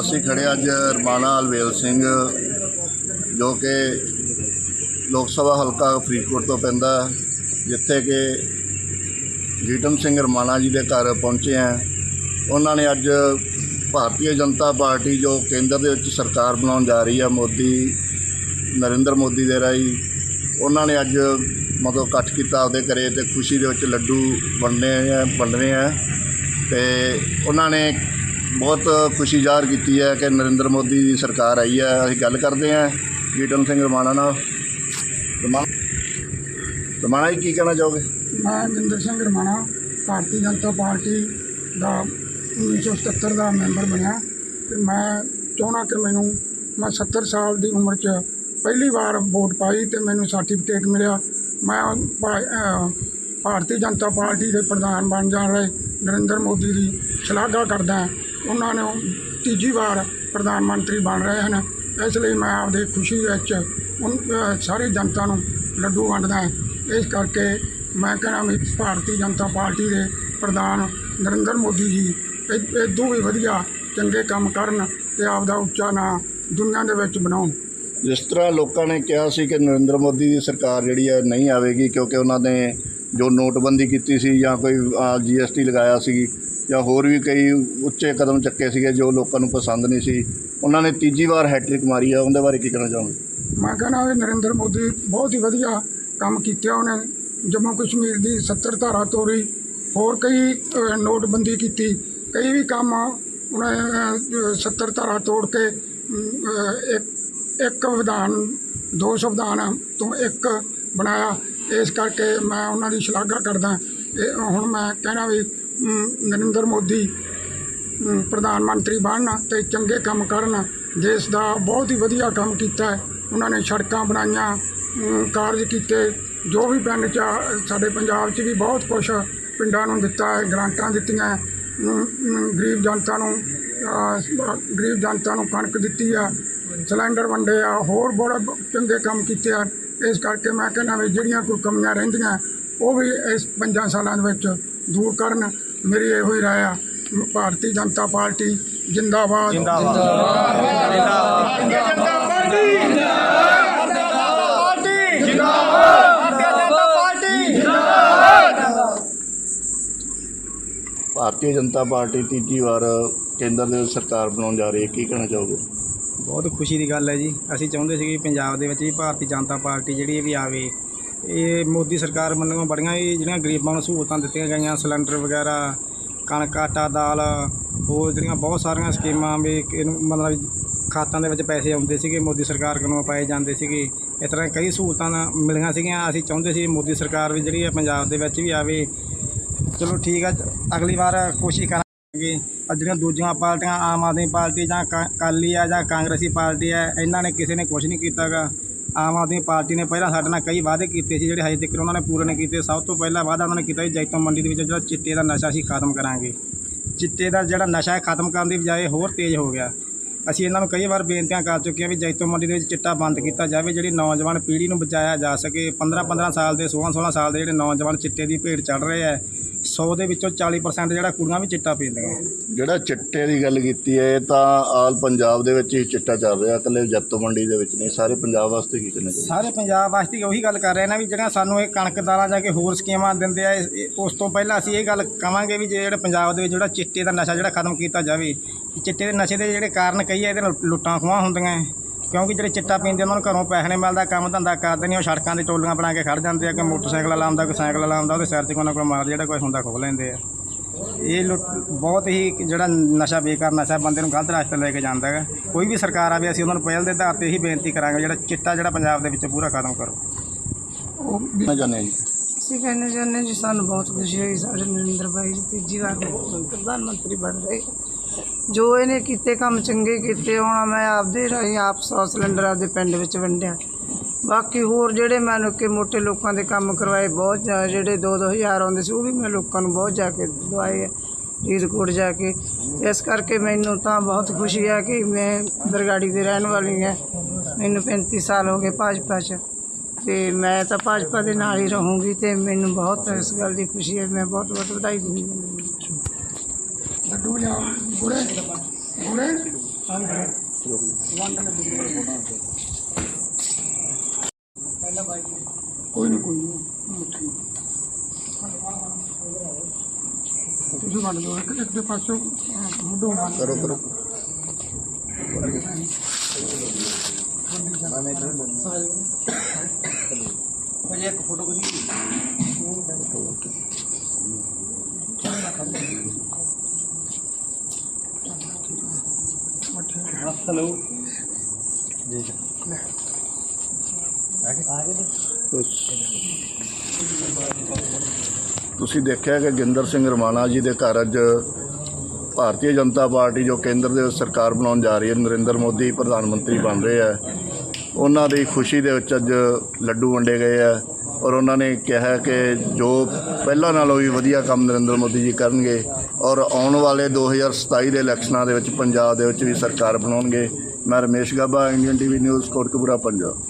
ਅਸੀਂ ਖੜੇ ਅੱਜ ਰਮਾਣਾ ਅਲਵੇਲ ਸਿੰਘ, ਜੋ ਕਿ ਲੋਕ ਸਭਾ ਹਲਕਾ ਫਰੀਦਕੋਟ ਤੋਂ ਪੈਂਦਾ ਜਿੱਥੇ ਕਿ ਜੀਤਮ ਸਿੰਘ ਰਮਾਣਾ ਜੀ ਦੇ ਘਰ ਪਹੁੰਚੇ ਆ ਉਹਨਾਂ ਨੇ ਅੱਜ ਭਾਰਤੀ ਜਨਤਾ ਪਾਰਟੀ ਜੋ ਕੇਂਦਰ ਦੇ ਵਿੱਚ ਸਰਕਾਰ ਬਣਾਉਣ ਜਾ ਰਹੀ ਹੈ ਮੋਦੀ, ਨਰਿੰਦਰ ਮੋਦੀ ਦੇ ਰਾਹੀਂ, ਉਹਨਾਂ ਨੇ ਅੱਜ ਮਤਲਬ ਇਕੱਠ ਕੀਤਾ ਆਪਦੇ ਘਰੇ ਤੇ ਖੁਸ਼ੀ ਦੇ ਵਿੱਚ ਲੱਡੂ ਵੰਡਣੇ ਆ ਵੰਡਣੇ ਆ। ਤੇ ਉਹਨਾਂ ਨੇ ਬਹੁਤ ਖੁਸ਼ੀ ਜ਼ਾਹਰ ਕੀਤੀ ਹੈ ਕਿ ਨਰਿੰਦਰ ਮੋਦੀ ਦੀ ਸਰਕਾਰ ਆਈ ਹੈ। ਅਸੀਂ ਗੱਲ ਕਰਦੇ ਹਾਂ ਜੀਤਮ ਸਿੰਘ ਰਮਾਣਾ ਨਾਲ। ਰਮਾਣਾ ਜੀ, ਕੀ ਕਹਿਣਾ ਚਾਹੋਗੇ? ਮੈਂ ਗਿੰਦਰ ਸਿੰਘ ਰਮਾਣਾ, ਭਾਰਤੀ ਜਨਤਾ ਪਾਰਟੀ ਦਾ 1977 ਦਾ ਮੈਂਬਰ ਬਣਿਆ। ਤੇ ਮੈਂ ਚਾਹੁੰਦਾ ਕਿ ਮੈਨੂੰ, ਮੈਂ 70 ਸਾਲ ਦੀ ਉਮਰ 'ਚ ਪਹਿਲੀ ਵਾਰ ਵੋਟ ਪਾਈ ਤੇ ਮੈਨੂੰ ਸਰਟੀਫਿਕੇਟ ਮਿਲਿਆ। ਮੈਂ ਭਾਰਤੀ ਜਨਤਾ ਪਾਰਟੀ ਦੇ ਪ੍ਰਧਾਨ ਬਣ ਜਾਣ ਰਹੇ ਨਰਿੰਦਰ ਮੋਦੀ ਦੀ ਸ਼ਲਾਘਾ ਕਰਦਾ ਉਹਨਾਂ ਨੂੰ ਤੀਜੀ ਵਾਰ ਪ੍ਰਧਾਨ ਮੰਤਰੀ ਬਣ ਰਹੇ ਹਨ ਇਸ ਲਈ ਮੈਂ ਆਪਦੇ ਖੁਸ਼ੀ ਵਿੱਚ ਸਾਰੀ ਜਨਤਾ ਨੂੰ ਲੱਡੂ ਵੰਡਦਾ ਹਾਂ। ਇਸ ਕਰਕੇ ਮੈਂ ਕਹਿੰਦਾ ਵੀ ਭਾਰਤੀ ਜਨਤਾ ਪਾਰਟੀ ਦੇ ਪ੍ਰਧਾਨ ਨਰਿੰਦਰ ਮੋਦੀ ਜੀ, ਇਹ ਇਦੋਂ ਵੀ ਵਧੀਆ ਚੰਗੇ ਕੰਮ ਕਰਨ ਤੇ ਆਪਦਾ ਉੱਚਾ ਨਾਂ ਦੁਨੀਆ ਦੇ ਵਿੱਚ ਬਣਾਉਣ ਜਿਸ ਤਰ੍ਹਾਂ ਲੋਕਾਂ ਨੇ ਕਿਹਾ ਸੀ ਕਿ ਨਰਿੰਦਰ ਮੋਦੀ ਦੀ ਸਰਕਾਰ ਜਿਹੜੀ ਹੈ ਨਹੀਂ ਆਵੇਗੀ ਕਿਉਂਕਿ ਉਹਨਾਂ ਨੇ ਜੋ ਨੋਟਬੰਦੀ ਕੀਤੀ ਸੀ ਜਾਂ ਕੋਈ ਜੀਐਸਟੀ ਲਗਾਇਆ ਸੀ ਜਾਂ ਹੋਰ ਵੀ ਕਈ ਉੱਚੇ ਕਦਮ ਚੱਕੇ ਸੀਗੇ ਜੋ ਲੋਕਾਂ ਨੂੰ ਪਸੰਦ ਨਹੀਂ ਸੀ ਉਹਨਾਂ ਨੇ ਤੀਜੀ ਵਾਰ ਹੈਟ੍ਰਿਕ ਮਾਰੀ ਆ ਉਹਦੇ ਬਾਰੇ ਕੀ ਕਹਿਣਾ ਚਾਹੋਗੇ? ਮੈਂ ਕਹਿਣਾ ਵੀ ਨਰਿੰਦਰ ਮੋਦੀ ਬਹੁਤ ਹੀ ਵਧੀਆ ਕੰਮ ਕੀਤਾ ਉਹਨੇ ਜੰਮੂ ਕਸ਼ਮੀਰ ਦੀ 70 ਧਾਰਾ ਤੋੜੀ ਹੋਰ ਕਈ ਨੋਟਬੰਦੀ ਕੀਤੀ ਕਈ ਵੀ ਕੰਮ ਉਹਨੇ ਅ, 70 ਧਾਰਾ ਤੋੜ ਕੇ ਇੱਕ ਇੱਕ ਵਿਧਾਨ ਦੋ ਸੰਵਿਧਾਨ ਤੋਂ ਇੱਕ ਬਣਾਇਆ ਇਸ ਕਰਕੇ ਮੈਂ ਉਹਨਾਂ ਦੀ ਸ਼ਲਾਘਾ ਕਰਦਾ। ਇਹ ਹੁਣ ਮੈਂ ਕਹਿਣਾ ਵੀ ਨਰਿੰਦਰ ਮੋਦੀ ਪ੍ਰਧਾਨ ਮੰਤਰੀ ਬਣਨ ਤੇ ਚੰਗੇ ਕੰਮ ਕਰਨ। ਦੇਸ਼ ਦਾ ਬਹੁਤ ਹੀ ਵਧੀਆ ਕੰਮ ਕੀਤਾ ਉਹਨਾਂ ਨੇ ਸੜਕਾਂ ਬਣਾਈਆਂ ਕਾਰਜ ਕੀਤੇ। ਜੋ ਵੀ ਪਿੰਡ 'ਚ ਆ, ਸਾਡੇ ਪੰਜਾਬ 'ਚ ਵੀ ਬਹੁਤ ਕੁਛ ਪਿੰਡਾਂ ਨੂੰ ਦਿੱਤਾ ਹੈ ਗ੍ਰਾਂਟਾਂ ਦਿੱਤੀਆਂ ਗਰੀਬ ਜਨਤਾ ਨੂੰ ਗਰੀਬ ਜਨਤਾ ਨੂੰ ਕਣਕ ਦਿੱਤੀ ਆ ਸਿਲੰਡਰ ਵੰਡੇ ਆ ਹੋਰ ਬੜਾ ਚੰਗੇ ਕੰਮ ਕੀਤੇ ਆ। ਇਸ ਕਰਕੇ ਮੈਂ ਕਹਿੰਦਾ ਵੀ ਜਿਹੜੀਆਂ ਕੋਈ ਕਮੀਆਂ ਰਹਿੰਦੀਆਂ ਉਹ ਵੀ ਇਸ ਪੰਜਾਂ ਸਾਲਾਂ ਦੇ ਵਿੱਚ ਦੂਰ ਕਰਨ। ਮੇਰੀ ਇਹੋ ਹੀ ਰਾਏ ਆ। ਭਾਰਤੀ ਜਨਤਾ ਪਾਰਟੀ ਜਿੰਦਾਬਾਦ। ਭਾਰਤੀ ਜਨਤਾ ਪਾਰਟੀ ਤੀਜੀ ਵਾਰ ਕੇਂਦਰ ਦੇ ਵਿੱਚ ਸਰਕਾਰ ਬਣਾਉਣ ਜਾ ਰਹੀ ਹੈ। ਕੀ ਕਹਿਣਾ ਚਾਹੋਗੇ? ਬਹੁਤ ਖੁਸ਼ੀ ਦੀ ਗੱਲ ਹੈ ਜੀ। ਅਸੀਂ ਚਾਹੁੰਦੇ ਸੀ ਕਿ ਪੰਜਾਬ ਦੇ ਵਿੱਚ ਵੀ ਭਾਰਤੀ ਜਨਤਾ ਪਾਰਟੀ ਜਿਹੜੀ ਇਹ ਵੀ ਆਵੇ। ਇਹ ਮੋਦੀ ਸਰਕਾਰ ਵੱਲੋਂ ਬੜੀਆਂ ਹੀ ਜਿਹੜੀਆਂ ਗਰੀਬਾਂ ਨੂੰ ਸਹੂਲਤਾਂ ਦਿੱਤੀਆਂ ਗਈਆਂ, ਸਿਲੰਡਰ ਵਗੈਰਾ, ਕਣਕ, ਆਟਾ, ਦਾਲ, ਹੋਰ ਜਿਹੜੀਆਂ ਬਹੁਤ ਸਾਰੀਆਂ ਸਕੀਮਾਂ ਵੀ ਇਹਨੂੰ ਮਤਲਬ ਖਾਤਾਂ ਦੇ ਵਿੱਚ ਪੈਸੇ ਆਉਂਦੇ ਸੀਗੇ, ਮੋਦੀ ਸਰਕਾਰ ਕੋਲੋਂ ਪਾਏ ਜਾਂਦੇ ਸੀਗੇ। ਇਸ ਤਰ੍ਹਾਂ ਕਈ ਸਹੂਲਤਾਂ ਮਿਲੀਆਂ ਸੀਗੀਆਂ। ਅਸੀਂ ਚਾਹੁੰਦੇ ਸੀ ਮੋਦੀ ਸਰਕਾਰ ਵੀ ਜਿਹੜੀ ਹੈ ਪੰਜਾਬ ਦੇ ਵਿੱਚ ਵੀ ਆਵੇ। ਚਲੋ ਠੀਕ ਆ, ਅਗਲੀ ਵਾਰ ਕੋਸ਼ਿਸ਼ ਕਰਾਂਗੇ। ਜਿਹੜੀਆਂ ਦੂਜੀਆਂ ਪਾਰਟੀਆਂ, ਆਮ ਆਦਮੀ ਪਾਰਟੀ ਜਾਂ ਕਾ- ਅਕਾਲੀ ਆ ਜਾਂ ਕਾਂਗਰਸੀ ਪਾਰਟੀ ਆ, ਇਹਨਾਂ ਨੇ ਕਿਸੇ ਨੇ ਕੁਝ ਨਹੀਂ ਕੀਤਾਗਾ। ਆਮ ਆਦਮੀ ਪਾਰਟੀ ਨੇ ਪਹਿਲਾਂ ਸਾਡੇ ਨਾਲ ਕਈ ਵਾਅਦੇ ਕੀਤੇ ਸੀ, ਜਿਹੜੇ ਹਜੇ ਤੱਕ ਉਹਨਾਂ ਨੇ ਪੂਰੇ ਨਹੀਂ ਕੀਤੇ। ਸਭ ਤੋਂ ਪਹਿਲਾ ਵਾਅਦਾ ਉਹਨਾਂ ਨੇ ਕੀਤਾ ਸੀ, ਜੈਤੋਂ ਮੰਡੀ ਦੇ ਵਿੱਚ ਜਿਹੜਾ ਚਿੱਟੇ ਦਾ ਨਸ਼ਾ ਸੀ ਖਤਮ ਕਰਾਂਗੇ। ਚਿੱਟੇ ਦਾ ਜਿਹੜਾ ਨਸ਼ਾ ਹੈ ਖਤਮ ਕਰਨ ਦੀ ਬਜਾਏ ਹੋਰ ਤੇਜ਼ ਹੋ ਗਿਆ। ਅਸੀਂ ਇਹਨਾਂ ਨੂੰ ਕਈ ਵਾਰ ਬੇਨਤੀਆਂ ਕਰ ਚੁੱਕੇ ਹਾਂ ਵੀ ਜੈਤੋਂ ਮੰਡੀ ਦੇ ਵਿੱਚ ਚਿੱਟਾ ਬੰਦ ਕੀਤਾ ਜਾਵੇ, ਜਿਹੜੀ ਨੌਜਵਾਨ ਪੀੜ੍ਹੀ ਨੂੰ ਬਚਾਇਆ ਜਾ ਸਕੇ। 15 15 ਸਾਲ ਦੇ 16 16 ਸਾਲ ਦੇ ਜਿਹੜੇ ਨੌਜਵਾਨ ਚਿੱਟੇ ਦੀ ਭੇਟ ਚੜ ਰਹੇ ਆ 100 ਦੇ ਵਿੱਚੋਂ 40% ਜਿਹੜਾ ਕੁੜੀਆਂ ਵੀ ਚਿੱਟਾ ਪੀਂਦੀਆਂ ਜਿਹੜਾ ਚਿੱਟੇ ਦੀ ਗੱਲ ਕੀਤੀ ਹੈ ਇਹ ਤਾਂ ਆਲ ਪੰਜਾਬ ਦੇ ਵਿੱਚ ਹੀ ਚਿੱਟਾ ਚੱਲ ਰਿਹਾ ਇਕੱਲੇ ਜੱਤੋ ਮੰਡੀ ਦੇ ਵਿੱਚ ਨਹੀਂ ਸਾਰੇ ਪੰਜਾਬ ਵਾਸਤੇ ਕੀ ਚਾਹੋਗੇ ਸਾਰੇ ਪੰਜਾਬ ਵਾਸਤੇ ਉਹੀ ਗੱਲ ਕਰ ਰਹੇ ਨੇ ਵੀ ਜਿਹੜੀਆਂ ਸਾਨੂੰ ਇਹ ਕਣਕ ਦਾਲਾਂ ਜਾਂ ਕਿ ਹੋਰ ਸਕੀਮਾਂ ਦਿੰਦੇ ਆ ਉਸ ਤੋਂ ਪਹਿਲਾਂ ਅਸੀਂ ਇਹ ਗੱਲ ਕਵਾਂਗੇ ਵੀ ਜੇ ਜਿਹੜੇ ਪੰਜਾਬ ਦੇ ਵਿੱਚ ਜਿਹੜਾ ਚਿੱਟੇ ਦਾ ਨਸ਼ਾ ਜਿਹੜਾ ਖਤਮ ਕੀਤਾ ਜਾਵੇ ਚਿੱਟੇ ਦੇ ਨਸ਼ੇ ਦੇ ਜਿਹੜੇ ਕਾਰਨ ਕਈ ਆ ਇਹਦੇ ਨਾਲ ਲੁੱਟਾਂ ਖੋਹਾਂ ਹੁੰਦੀਆਂ। ਕਿਉਂਕਿ ਜਿਹੜੇ ਚਿੱਟਾ ਪੀਂਦੇ ਉਹਨਾਂ ਨੂੰ ਘਰੋਂ ਪੈਸੇ ਨਹੀਂ ਮਿਲਦਾ ਕੰਮ ਧੰਦਾ ਕਰਦੇ ਨਹੀਂ ਉਹ ਸੜਕਾਂ ਦੇ ਟੋਲੀਆਂ ਬਣਾ ਕੇ ਖੜ ਜਾਂਦੇ ਆ ਕਿ ਮੋਟਰਸਾਈਕਲ ਵਾਲਾ ਆਉਂਦਾ ਕੋਈ ਸਾਈਕਲ ਵਾਲਾ ਆਉਂਦਾ ਉਹਦੇ ਸਿਰ 'ਤੇ ਕੋਈ ਨਾ ਕੋਈ ਮਾਰ ਜਿਹੜਾ ਕੋਈ ਹੁੰਦਾ ਖੋਹ ਲੈਂਦੇ ਆ। ਇਹ ਲੁੱਟ ਬਹੁਤ ਹੀ ਜਿਹੜਾ ਨਸ਼ਾ ਬੇਕਾਰ ਨਸ਼ਾ ਬੰਦੇ ਨੂੰ ਗਲਤ ਰਸਤੇ ਲੈ ਕੇ ਜਾਂਦਾ ਹੈ ਕੋਈ ਵੀ ਸਰਕਾਰ ਆਵੇ ਅਸੀਂ ਉਹਨਾਂ ਨੂੰ ਪਹਿਲ ਦੇ ਆਧਾਰ ਤੇ ਇਹੀ ਬੇਨਤੀ ਕਰਾਂਗੇ ਜਿਹੜਾ ਚਿੱਟਾ ਜਿਹੜਾ ਪੰਜਾਬ ਦੇ ਵਿੱਚ ਪੂਰਾ ਖਤਮ ਕਰੋ। ਉਹ ਚਾਹੁੰਦੇ ਹਾਂ ਜੀ? ਅਸੀਂ ਕਹਿੰਦੇ ਚਾਹੁੰਦੇ ਜੀ ਸਾਨੂੰ ਬਹੁਤ ਖੁਸ਼ੀ ਹੋਈ ਸਾਡੇ ਨਰਿੰਦਰ ਭਾਈ ਜੀ ਤੀਜੀ ਵਾਰ ਪ੍ਰਧਾਨ ਮੰਤਰੀ ਬਣ ਰਹੇ ਜੋ ਇਹਨੇ ਕੀਤੇ ਕੰਮ ਚੰਗੇ ਕੀਤੇ, ਹੋਣਾ ਮੈਂ ਆਪਦੇ ਰਾਹੀਂ ਆਪ ਸੌ ਸਿਲੰਡਰ ਆਪਦੇ ਪਿੰਡ ਵਿੱਚ ਵੰਡਿਆ। ਬਾਕੀ ਹੋਰ ਜਿਹੜੇ ਮੈਂ ਨਿੱਕੇ ਮੋਟੇ ਲੋਕਾਂ ਦੇ ਕੰਮ ਕਰਵਾਏ ਬਹੁਤ ਜ਼ਿਆਦਾ, ਜਿਹੜੇ 2-2000 ਆਉਂਦੇ ਸੀ, ਉਹ ਵੀ ਮੈਂ ਲੋਕਾਂ ਨੂੰ ਬਹੁਤ ਜਾ ਕੇ ਦਵਾਏ ਆ, ਫਰੀਦਕੋਟ ਜਾ ਕੇ। ਇਸ ਕਰਕੇ ਮੈਨੂੰ ਤਾਂ ਬਹੁਤ ਖੁਸ਼ੀ ਆ ਕਿ ਮੈਂ ਬਰਗਾੜੀ ਦੇ ਰਹਿਣ ਵਾਲੀ ਹਾਂ। ਮੈਨੂੰ 35 ਸਾਲ ਹੋ ਗਏ ਭਾਜਪਾ 'ਚ। ਤੇ ਮੈਂ ਤਾਂ ਭਾਜਪਾ ਦੇ ਨਾਲ ਹੀ ਰਹੂੰਗੀ ਤੇ ਮੈਨੂੰ ਬਹੁਤ ਇਸ ਗੱਲ ਦੀ ਖੁਸ਼ੀ ਹੈ, ਮੈਂ ਬਹੁਤ ਬਹੁਤ ਵਧਾਈ ਦਿੰਦੀ ਹਾਂ। ਲੱਡੂ ਲਿਆ ਗੁੜੇ ਗੁੜੇ ਕੋਈ ਨਹੀਂ ਕੋਈ ਨਹੀਂ ਮਿੱਠੀ। ਤੁਸੀਂ ਵੰਡ ਦਿਓ ਇੱਕ ਇੱਕ ਦੇ ਪਾਸੋਂ ਮੁੱਢੋਂ ਵੰਡ ਕਰੋ ਕਰੋ। ਤੁਸੀਂ ਦੇਖਿਆ ਕਿ ਗਿੰਦਰ ਸਿੰਘ ਰਮਾਣਾ ਜੀ ਦੇ ਘਰ ਅੱਜ ਭਾਰਤੀ ਜਨਤਾ ਪਾਰਟੀ, ਜੋ ਕੇਂਦਰ ਦੇ ਵਿੱਚ ਸਰਕਾਰ ਬਣਾਉਣ ਜਾ ਰਹੀ ਹੈ, ਨਰਿੰਦਰ ਮੋਦੀ ਪ੍ਰਧਾਨ ਮੰਤਰੀ ਬਣ ਰਹੇ ਆ ਉਹਨਾਂ ਦੀ ਖੁਸ਼ੀ ਦੇ ਵਿੱਚ ਅੱਜ ਲੱਡੂ ਵੰਡੇ ਗਏ ਆ ਔਰ ਉਹਨਾਂ ਨੇ ਕਿਹਾ ਕਿ ਜੋ ਪਹਿਲਾਂ ਨਾਲੋਂ ਵੀ ਵਧੀਆ ਕੰਮ ਨਰਿੰਦਰ ਮੋਦੀ ਜੀ ਕਰਨਗੇ ਔਰ ਆਉਣ ਵਾਲੇ 2027 ਦੇ ਇਲੈਕਸ਼ਨਾਂ ਦੇ ਵਿੱਚ ਪੰਜਾਬ ਦੇ ਵਿੱਚ ਵੀ ਸਰਕਾਰ ਬਣਾਉਣਗੇ। ਮੈਂ Ramesh Gaba, Indian TV news, Kotkapura, Punjab.